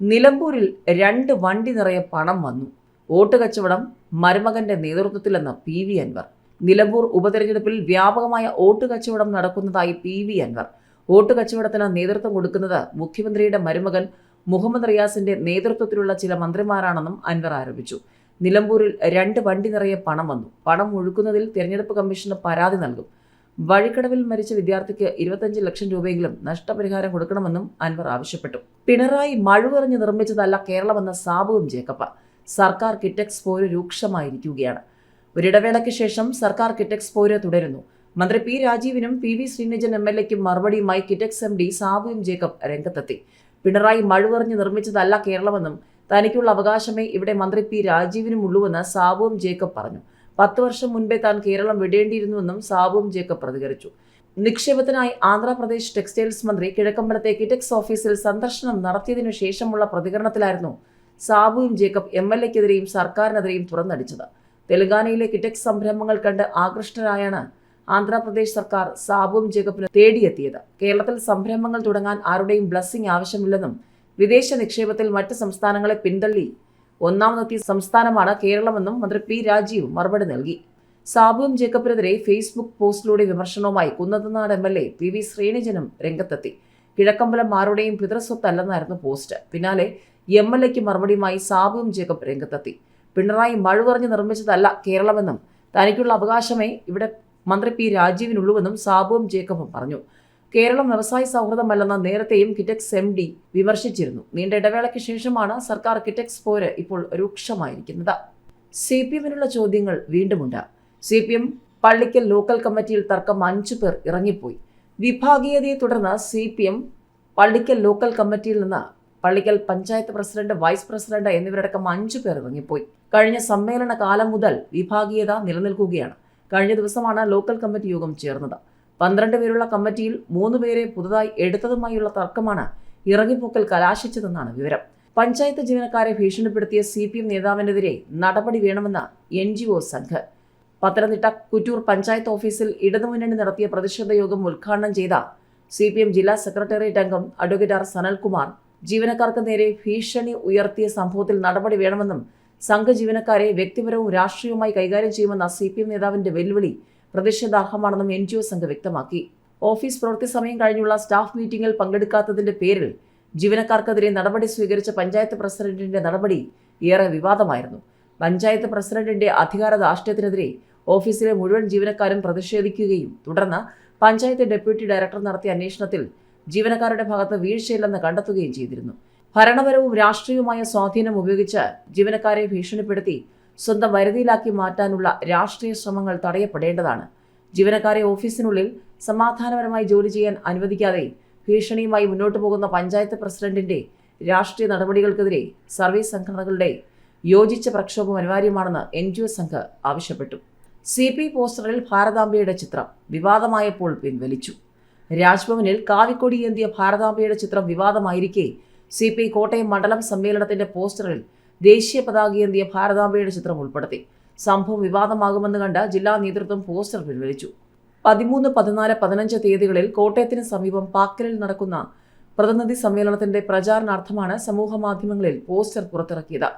നിലമ്പൂരിൽ രണ്ട് വണ്ടി നിറയെ പണം വന്നു. വോട്ട് കച്ചവടം മരുമകന്റെ നേതൃത്വത്തിലെന്ന് പി വി അൻവർ. നിലമ്പൂർ ഉപതെരഞ്ഞെടുപ്പിൽ വ്യാപകമായ വോട്ട് കച്ചവടം നടക്കുന്നതായി പി വി അൻവർ. വോട്ട് കച്ചവടത്തിന് നേതൃത്വം കൊടുക്കുന്നത് മുഖ്യമന്ത്രിയുടെ മരുമകൻ മുഹമ്മദ് റിയാസിന്റെ നേതൃത്വത്തിലുള്ള ചില മന്ത്രിമാരാണെന്നും അൻവർ ആരോപിച്ചു. നിലമ്പൂരിൽ രണ്ട് വണ്ടി നിറയെ പണം വന്നു. പണം ഒഴുക്കുന്നതിൽ തിരഞ്ഞെടുപ്പ് കമ്മീഷന് പരാതി നൽകും. വഴിക്കടവിൽ മരിച്ച വിദ്യാർത്ഥിക്ക് ഇരുപത്തഞ്ച് ലക്ഷം രൂപയെങ്കിലും നഷ്ടപരിഹാരം കൊടുക്കണമെന്നും അൻവർ ആവശ്യപ്പെട്ടു. പിണറായി മഴുവെറിഞ്ഞ് നിർമ്മിച്ചതല്ല കേരളമെന്ന സാബുവും ജേക്കബ്. സർക്കാർ കിറ്റക്സ് പോര് രൂക്ഷമായിരിക്കുകയാണ്. ഒരിടവേളയ്ക്ക് ശേഷം സർക്കാർ കിറ്റക്സ് പോര് തുടരുന്നു. മന്ത്രി P രാജീവിനും P V Sreenijan M L എക്കും മറുപടിയുമായി കിറ്റക്സ് എം ഡി സാബുവും ജേക്കബ് രംഗത്തെത്തി. പിണറായി മഴുവെറിഞ്ഞ് നിർമ്മിച്ചതല്ല കേരളമെന്നും തനിക്കുള്ള അവകാശമേ ഇവിടെ മന്ത്രി പി രാജീവിനും ഉള്ളൂവെന്ന് സാബുവും ജേക്കബ് പറഞ്ഞു. പത്ത് വർഷം മുൻപേ താൻ കേരളം വിടേണ്ടിയിരുന്നുവെന്നും സാബുവും ജേക്കബ് പ്രതികരിച്ചു. നിക്ഷേപത്തിനായി ആന്ധ്രാപ്രദേശ് ടെക്സ്റ്റൈൽസ് മന്ത്രി കിഴക്കമ്പലത്തെ കിറ്റക്സ് ഓഫീസിൽ സന്ദർശനം നടത്തിയതിനു ശേഷമുള്ള പ്രതികരണത്തിലായിരുന്നു സാബുവും ജേക്കബ് എം എൽ എക്കെതിരെയും സർക്കാരിനെതിരെയും തുറന്നടിച്ചത്. തെലങ്കാനയിലെ കിറ്റക്സ് സംരംഭങ്ങൾ കണ്ട് ആകൃഷ്ടരായാണ് ആന്ധ്രാപ്രദേശ് സർക്കാർ സാബുവും ജേക്കബിന് തേടിയെത്തിയത്. കേരളത്തിൽ സംരംഭങ്ങൾ തുടങ്ങാൻ ആരുടെയും ബ്ലസ്സിംഗ് ആവശ്യമില്ലെന്നും വിദേശ നിക്ഷേപത്തിൽ മറ്റ് സംസ്ഥാനങ്ങളെ പിന്തള്ളി ഒന്നാമതെത്തിയ സംസ്ഥാനമാണ് കേരളമെന്നും മന്ത്രി പി രാജീവ് മറുപടി നൽകി. സാബുവും ജേക്കബിനെതിരെ ഫേസ്ബുക്ക് പോസ്റ്റിലൂടെ വിമർശനവുമായി Kunnathunad M L A P V ശ്രീനിജനും രംഗത്തെത്തി. കിഴക്കമ്പലം ആരുടെയും പിതൃസ്വത്തല്ലെന്നായിരുന്നു പോസ്റ്റ്. പിന്നാലെ എം എൽ എക്ക് മറുപടിയുമായി സാബുവും ജേക്കബ് രംഗത്തെത്തി. പിണറായി മഴുവറിഞ്ഞ് നിർമ്മിച്ചതല്ല കേരളമെന്നും തനിക്കുള്ള അവകാശമേ ഇവിടെ മന്ത്രി പി രാജീവിനുള്ളൂവെന്നും സാബുവും ജേക്കബും പറഞ്ഞു. കേരളം വ്യവസായ സൗഹൃദമല്ലെന്ന് നേരത്തെയും കിറ്റക്സ് എം ഡി വിമർശിച്ചിരുന്നു. നീണ്ട ഇടവേളയ്ക്ക് ശേഷമാണ് സർക്കാർ കിറ്റക്സ് പോര് ഇപ്പോൾ രൂക്ഷമായിരിക്കുന്നത്. സി പി എമ്മിനുള്ള ചോദ്യങ്ങൾ വീണ്ടുമുണ്ട്. C P M Pallikkal local കമ്മിറ്റിയിൽ തർക്കം അഞ്ചു പേർ ഇറങ്ങിപ്പോയി. വിഭാഗീയതയെ തുടർന്ന് C P M Pallikkal local കമ്മിറ്റിയിൽ നിന്ന് Pallikkal panchayat president vice president എന്നിവരടക്കം അഞ്ചു പേർ ഇറങ്ങിപ്പോയി. കഴിഞ്ഞ സമ്മേളന കാലം മുതൽ വിഭാഗീയത നിലനിൽക്കുകയാണ്. കഴിഞ്ഞ ദിവസമാണ് ലോക്കൽ കമ്മിറ്റി യോഗം ചേർന്നത്. പന്ത്രണ്ട് പേരുള്ള കമ്മിറ്റിയിൽ മൂന്ന് പേരെ പുതുതായി എടുത്തതുമായുള്ള തർക്കമാണ് ഇറങ്ങിപ്പോക്കൽ കലാശിച്ചതെന്നാണ് വിവരം. പഞ്ചായത്ത് ജീവനക്കാരെ ഭീഷണിപ്പെടുത്തിയ സി പി എം നേതാവിനെതിരെ നടപടി വേണമെന്ന് N G O Sangh Pathanamthitta Kuttoor panchayat ഓഫീസിൽ ഇടതുമുന്നണി നടത്തിയ പ്രതിഷേധ യോഗം ഉദ്ഘാടനം ചെയ്ത സി പി എം ജില്ലാ സെക്രട്ടേറിയറ്റ് അംഗം അഡ്വക്കേറ്റ് ആർ സനൽകുമാർ. ജീവനക്കാർക്ക് നേരെ ഭീഷണി ഉയർത്തിയ സംഭവത്തിൽ നടപടി വേണമെന്നും സംഘ ജീവനക്കാരെ വ്യക്തിപരവും രാഷ്ട്രീയവുമായി കൈകാര്യം ചെയ്യുമെന്ന സി പി എം നേതാവിന്റെ വെല്ലുവിളി പ്രതിഷേധാർഹമാണെന്നും എൻ ജി ഒ സംഘം വ്യക്തമാക്കി. ഓഫീസ് പ്രവൃത്തി സമയം കഴിഞ്ഞുള്ള സ്റ്റാഫ് മീറ്റിംഗിൽ പങ്കെടുക്കാത്തതിന്റെ പേരിൽ ജീവനക്കാർക്കെതിരെ നടപടി സ്വീകരിച്ച പഞ്ചായത്ത് പ്രസിഡന്റിന്റെ നടപടി ഏറെ വിവാദമായിരുന്നു. പഞ്ചായത്ത് പ്രസിഡന്റിന്റെ അധികാര ധാർഷ്ട്യത്തിനെതിരെ ഓഫീസിലെ മുഴുവൻ ജീവനക്കാരും പ്രതിഷേധിക്കുകയും തുടർന്ന് പഞ്ചായത്ത് ഡെപ്യൂട്ടി ഡയറക്ടർ നടത്തിയ അന്വേഷണത്തിൽ ജീവനക്കാരുടെ ഭാഗത്ത് വീഴ്ചയില്ലെന്ന് കണ്ടെത്തുകയും ചെയ്തിരുന്നു. ഭരണപരവും രാഷ്ട്രീയവുമായ സ്വാധീനം ഉപയോഗിച്ച് ജീവനക്കാരെ ഭീഷണിപ്പെടുത്തി സ്വന്തം വരുതിയിലാക്കി മാറ്റാനുള്ള രാഷ്ട്രീയ ശ്രമങ്ങൾ തടയപ്പെടേണ്ടതാണ്. ജീവനക്കാരെ ഓഫീസിനുള്ളിൽ സമാധാനപരമായി ജോലി ചെയ്യാൻ അനുവദിക്കാതെ ഭീഷണിയുമായി മുന്നോട്ടു പോകുന്ന പഞ്ചായത്ത് പ്രസിഡന്റിന്റെ രാഷ്ട്രീയ നടപടികൾക്കെതിരെ സർവീസ് സംഘടനകളുടെ യോജിച്ച പ്രക്ഷോഭം അനിവാര്യമാണെന്ന് എൻ ജി ഒ സംഘ് ആവശ്യപ്പെട്ടു. സി പി പോസ്റ്ററിൽ ഭാരതാംബയുടെ ചിത്രം വിവാദമായപ്പോൾ പിൻവലിച്ചു. രാജ്ഭവനിൽ കാവിക്കൊടി ഏന്തിയ ഭാരതാംബയുടെ ചിത്രം വിവാദമായിരിക്കെ സി പി കോട്ടയം മണ്ഡലം സമ്മേളനത്തിന്റെ പോസ്റ്ററിൽ ദേശീയ പതാകയേന്തിയ ഭാരതാംബയുടെ ചിത്രം ഉൾപ്പെടുത്തി. സംഭവം വിവാദമാകുമെന്ന് കണ്ട് ജില്ലാ നേതൃത്വം പോസ്റ്റർ പിൻവലിച്ചു. പതിമൂന്ന് പതിനാല് പതിനഞ്ച് തീയതികളിൽ കോട്ടയത്തിന് സമീപം പാക്കലിൽ നടക്കുന്ന പ്രതിനിധി സമ്മേളനത്തിന്റെ പ്രചാരണാർത്ഥമാണ് സമൂഹ മാധ്യമങ്ങളിൽ പോസ്റ്റർ പുറത്തിറക്കിയത്.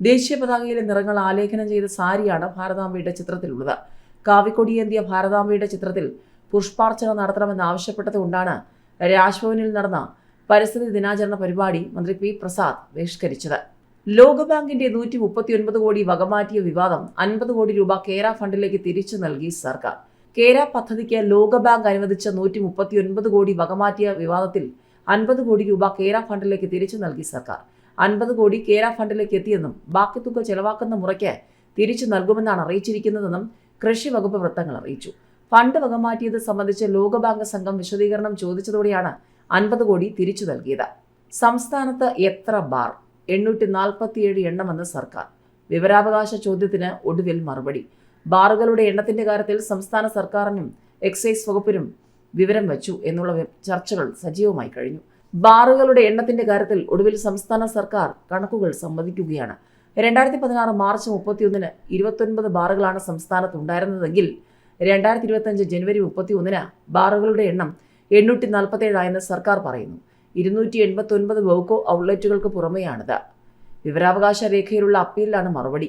ദേശീയ പതാകയിലെ നിറങ്ങൾ ആലേഖനം ചെയ്ത സാരിയാണ് ഭാരതാംബയുടെ ചിത്രത്തിലുള്ളത്. കാവിക്കൊടിയേന്തിയ ഭാരതാംബയുടെ ചിത്രത്തിൽ പുഷ്പാർച്ചന നടത്തണമെന്ന് ആവശ്യപ്പെട്ടതുകൊണ്ടാണ് രാജ്ഭവനിൽ നടന്ന പരിസ്ഥിതി ദിനാചരണ പരിപാടി മന്ത്രി പി പ്രസാദ് ബഹിഷ്കരിച്ചത്. ലോകബാങ്കിന്റെ നൂറ്റി മുപ്പത്തിയൊൻപത് കോടി വകമാറ്റിയ വിവാദം അൻപത് കോടി രൂപ കേര ഫണ്ടിലേക്ക് തിരിച്ചു നൽകി സർക്കാർ. കേര പദ്ധതിക്ക് ലോകബാങ്ക് അനുവദിച്ച നൂറ്റി മുപ്പത്തിയൊൻപത് കോടി വകമാറ്റിയ വിവാദത്തിൽ അൻപത് കോടി രൂപ കേര ഫണ്ടിലേക്ക് തിരിച്ചു നൽകി സർക്കാർ. അൻപത് കോടി കേര ഫണ്ടിലേക്ക് എത്തിയെന്നും ബാക്കി തുക ചെലവാക്കുന്ന മുറയ്ക്ക് തിരിച്ചു നൽകുമെന്നാണ് അറിയിച്ചിരിക്കുന്നതെന്നും കൃഷി വകുപ്പ് വൃത്തങ്ങൾ അറിയിച്ചു. ഫണ്ട് വകമാറ്റിയത് സംബന്ധിച്ച് ലോകബാങ്ക് സംഘം വിശദീകരണം ചോദിച്ചതോടെയാണ് അൻപത് കോടി തിരിച്ചു നൽകിയത്. സംസ്ഥാനത്ത് എത്ര ബാർ? എണ്ണൂറ്റി നാൽപ്പത്തിയേഴ് എണ്ണമെന്ന് സർക്കാർ. വിവരാവകാശ ചോദ്യത്തിന് ഒടുവിൽ മറുപടി. ബാറുകളുടെ എണ്ണത്തിന്റെ കാര്യത്തിൽ സംസ്ഥാന സർക്കാരിനും എക്സൈസ് വകുപ്പിനും വിവരം വച്ചു എന്നുള്ള ചർച്ചകൾ സജീവമായി കഴിഞ്ഞു. ബാറുകളുടെ എണ്ണത്തിന്റെ കാര്യത്തിൽ ഒടുവിൽ സംസ്ഥാന സർക്കാർ കണക്കുകൾ സമ്മതിക്കുകയാണ്. രണ്ടായിരത്തി പതിനാറ് മാർച്ച് മുപ്പത്തിയൊന്നിന് ഇരുപത്തൊൻപത് ബാറുകളാണ് സംസ്ഥാനത്ത് ഉണ്ടായിരുന്നതെങ്കിൽ രണ്ടായിരത്തി ഇരുപത്തഞ്ച് ജനുവരി മുപ്പത്തി ഒന്നിന് ബാറുകളുടെ എണ്ണം എണ്ണൂറ്റി നാൽപ്പത്തേഴായെന്ന് സർക്കാർ പറയുന്നു. ഇരുന്നൂറ്റി എൺപത്തി ഒൻപത് ബോക്കോ ഔട്ട്ലെറ്റുകൾക്ക് പുറമെയാണിത്. വിവരാവകാശ രേഖയിലുള്ള അപ്പീലിലാണ് മറുപടി.